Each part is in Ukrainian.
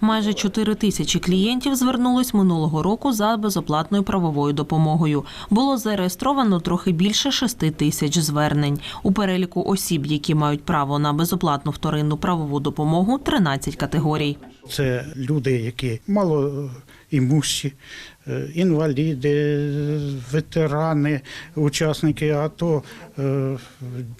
Майже 4 тисячі клієнтів звернулось минулого року за безоплатною правовою допомогою. Було зареєстровано трохи більше 6 тисяч звернень. У переліку осіб, які мають право на безоплатну вторинну правову допомогу, 13 категорій. Це люди, які мало імущі, е, інваліди, ветерани, учасники АТО, е,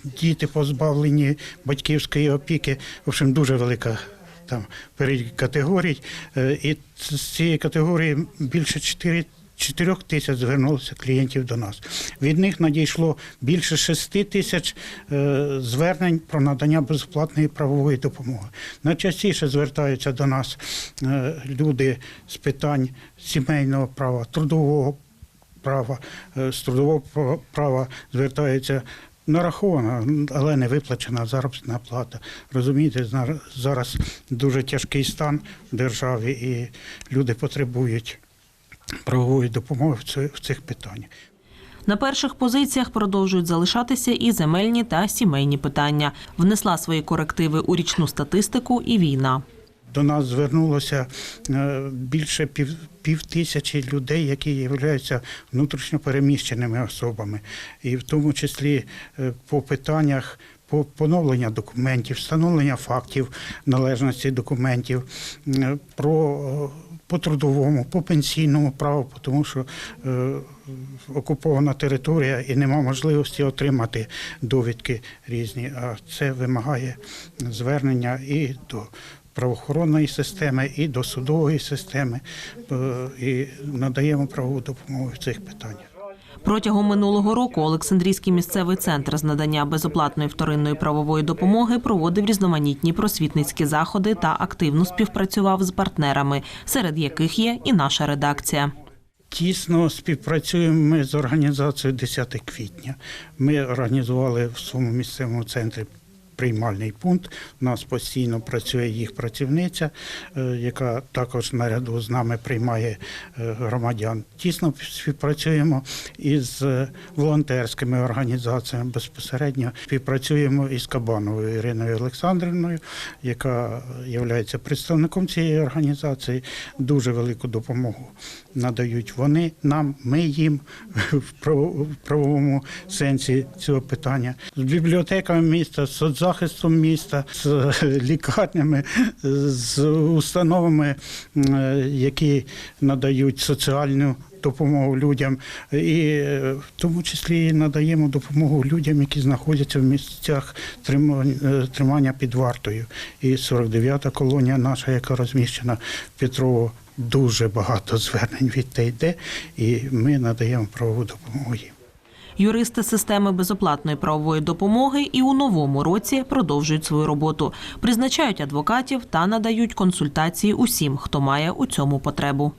діти позбавлені батьківської опіки. В общем, дуже велика там перелік категорій. Е, І з цієї категорії більше 4 4 тисяч звернулося клієнтів до нас. Від них надійшло більше 6 тисяч е, звернень про надання безоплатної правової допомоги. Найчастіше звертаються до нас е, люди з питань сімейного права, трудового права, з трудового пра- права звертаються. Нарахована, але не виплачена заробітна плата. Розумієте, зараз дуже тяжкий стан в державі, і люди потребують правової допомоги в цих питаннях. На перших позиціях продовжують залишатися і земельні та сімейні питання. Внесла свої корективи у річну статистику і війна. До нас звернулося е, більше пів, пів тисячі людей, які являються внутрішньо переміщеними особами, і в тому числі е, по питаннях. По поновлення документів, встановлення фактів належності документів, е, про по трудовому, по пенсійному праву, тому що е, окупована територія і нема можливості отримати довідки різні. А це вимагає звернення і до правоохоронної системи, і до судової системи, е, і надаємо правову допомогу в цих питаннях. Протягом минулого року Олександрійський місцевий центр з надання безоплатної вторинної правової допомоги проводив різноманітні просвітницькі заходи та активно співпрацював з партнерами, серед яких є і наша редакція. Тісно співпрацюємо ми з організацією 10 квітня. Ми організували в своєму місцевому центрі приймальний пункт. У нас постійно працює їх працівниця, е, яка також наряду з нами приймає е, громадян. Тісно співпрацюємо із е, волонтерськими організаціями безпосередньо. Співпрацюємо із Кабановою Іриною Олександрівною, яка є представником цієї організації. Дуже велику допомогу надають вони нам, ми їм в право- правовому сенсі цього питання. З бібліотеками міста, з соцзахистом міста, з лікарнями, з установами, які надають соціальну. Допомогу людям, і е, в тому числі надаємо допомогу людям, які знаходяться в місцях е, тримання під вартою. І 49-та колонія наша, яка розміщена в Петрово, дуже багато звернень від те йде, і ми надаємо правову допомогу їм. Юристи системи безоплатної правової допомоги і у новому році продовжують свою роботу, призначають адвокатів та надають консультації усім, хто має у цьому потребу.